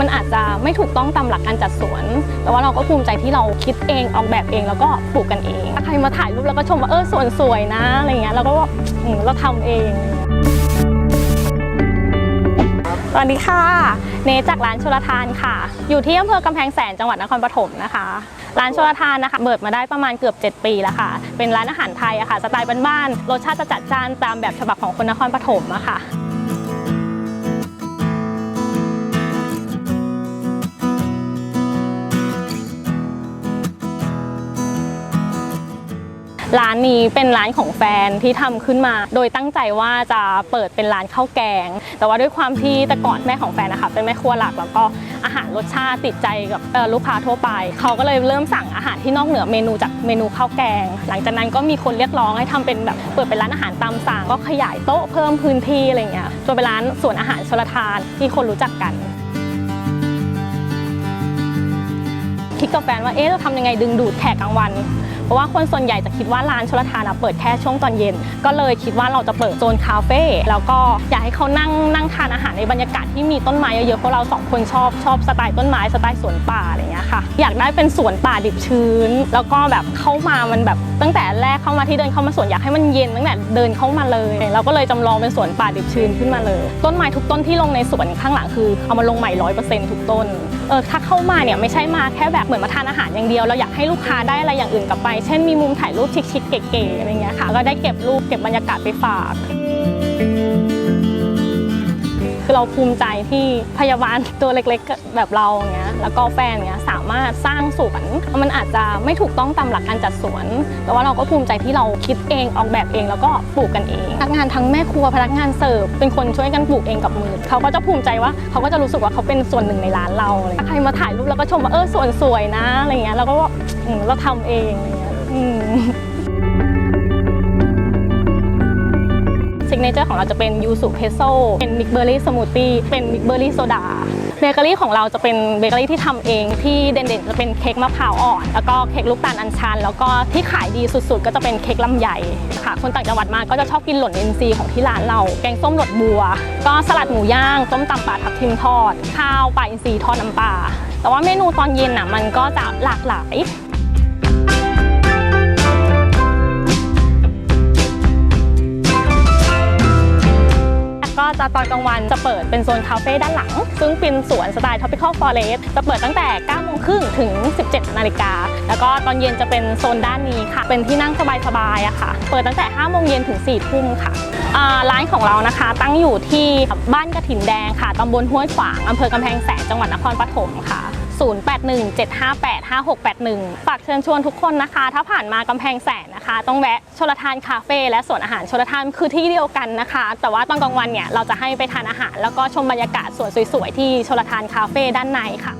มันอาจจะไม่ถูกต้องตามหลักการจัดสวน แต่ว่าเราก็ภูมิใจที่เราคิดเองออกแบบเองแล้วก็ปลูกกันเองถ้าใครมาถ่ายรูปแล้วก็ชมว่าเออสวนสวยนะอะไรเงี้ยเราก็ว่าเราทำเองสวัสดีค่ะ เนจากร้านชลทานค่ะ อยู่ที่อำเภอกำแพงแสนจังหวัดนครปฐมนะคะ ร้านชลทานนะคะเปิดมาได้ประมาณเกือบ 7 ปีแล้วค่ะ เป็นร้านอาหารไทยอะค่ะ สไตล์บ้านๆรสชาติจะจัดจ้านตามแบบฉบับของคนนครปฐมอะค่ะ ร้านนี้เป็นร้านของแฟนที่ทำขึ้นมา โดยตั้งใจว่าจะเปิดเป็นร้านข้าวแกง แต่ว่าด้วยความที่แต่ก่อนแม่ของแฟนนะคะเป็นแม่ครัวหลักแล้วก็อาหารรสชาติติดใจกับลูกค้าทั่วไป เขาก็เลยเริ่มสั่งอาหารที่นอกเหนือเมนูจากเมนูข้าวแกง หลังจากนั้นก็มีคนเรียกร้องให้ทำเป็นแบบเปิดเป็นร้านอาหารตามสั่งก็ขยายโต๊ะเพิ่มพื้นที่อะไรเงี้ยจนเป็นร้านสวนอาหารชลทานที่คนรู้จักกัน คิดกับแฟนว่าเอ๊ะเราทำยังไงดึงดูดแขกกลางวัน เพราะว่าคนส่วนใหญ่จะคิดว่าร้านชลทานเปิดแค่ช่วงตอนเย็น ก็เลยคิดว่าเราจะเปิดโซนคาเฟ่แล้วก็อยากให้เขานั่งนั่งทานอาหารในบรรยากาศ ที่มีต้นไม้เยอะๆเพราะเราสองคนชอบชอบสไตล์ต้นไม้สไตล์สวนป่าอะไรเงี้ยค่ะ อยากได้เป็นสวนป่าดิบชื้น แล้วก็แบบเข้ามามันแบบตั้งแต่แรกเข้ามาที่เดินเข้ามาสวนอยากให้มันเย็นตั้งแต่เดินเข้ามาเลย เราก็เลยจำลองเป็นสวนป่าดิบชื้นขึ้นมาเลย ต้นไม้ทุกต้นที่ลงในสวนข้างหลังคือเอามาลงใหม่ร้อยเปอร์เซ็นต์ทุกต้นเออถ้าเข้ามาเนี่ยไม่ใช่มาแค่แบบเหมือนมาทานอาหารอย่างเดียว เราอยากให้ลูกค้าได้อะไรอย่างอื่นกลับไป เช่นมีมุมถ่ายรูปชิคๆเก๋ๆอะไรเงี้ยค่ะก็ได้เก็บรูปเก็บบรรยากาศไปฝาก คือเราภูมิใจที่พยาบาลตัวเล็กๆ แบบเราเงี้ยแล้วก็แฟนเงี้ยสามารถสร้างสวนมันอาจจะไม่ถูกต้องตามหลักการจัดสวน แต่ว่าเราก็ภูมิใจที่เราคิดเองออกแบบเองแล้วก็ปลูกกันเองพนักงานทั้งแม่ครัวพนักงานเสิร์ฟเป็นคนช่วยกันปลูกเองกับมือเขาก็จะภูมิใจว่าเขาก็จะรู้สึกว่าเขาเป็นส่วนหนึ่งในร้านเราอะไรถ้าใครมาถ่ายรูปแล้วก็ชมว่าเออสวนสวยนะอะไรเงี้ยเราก็ว่าเราทำเองอะไรเงี้ย ซิกเนเจอร์ของเราจะเป็นยูสุเพโซเป็นมิกเบอร์รี่สมูทตี้เป็นมิกเบอร์รี่โซดาเบเกอรี่ของเราจะเป็นเบเกอรี่ที่ทำเองที่เด่นๆ จะเป็นเค้กมะพร้าวอ่อน แล้วก็เค้กลูกตาลอัญชัน แล้วก็ที่ขายดีสุดๆ ก็จะเป็นเค้กลำไยค่ะ คนต่างจังหวัดมาก็จะชอบกินหล่นเอินทรีของที่ร้านเรา แกงส้มหลดบัว ก็สลัดหมูย่างต้มตำปลาทับทิมทอด ข้าวปลาอินทรีย์ทอดน้ำปลาแต่ว่าเมนูตอนเย็นอะมันก็จะหลากหลาย จะตอนกลางวันจะเปิดเป็นโซนคาเฟ่ด้านหลัง ซึ่งเป็นสวนสไตล์ tropical forest จะเปิดตั้งแต่9โมงครึ่งถึง 17นาฬิกาแล้วก็ตอนเย็นจะเป็นโซนด้านนี้ค่ะ เป็นที่นั่งสบายๆอะค่ะ เปิดตั้งแต่5โมงเย็นถึง4ทุ่มค่ะร้านของเรานะคะตั้งอยู่ที่บ้านกระถินแดงค่ะตำบลห้วยขวางอำเภอกำแพงแสนจังหวัดนครปฐมค่ะ 0817585681 ฝากเชิญชวนทุกคนนะคะ ถ้าผ่านมากำแพงแสนนะคะ ต้องแวะชลทานคาเฟ่และสวนอาหารชลทานคือที่เดียวกันนะคะ แต่ว่าตอนกลางวันเนี่ยเราจะให้ไปทานอาหาร แล้วก็ชมบรรยากาศสวนสวยๆที่ชลทานคาเฟ่ด้านในค่ะ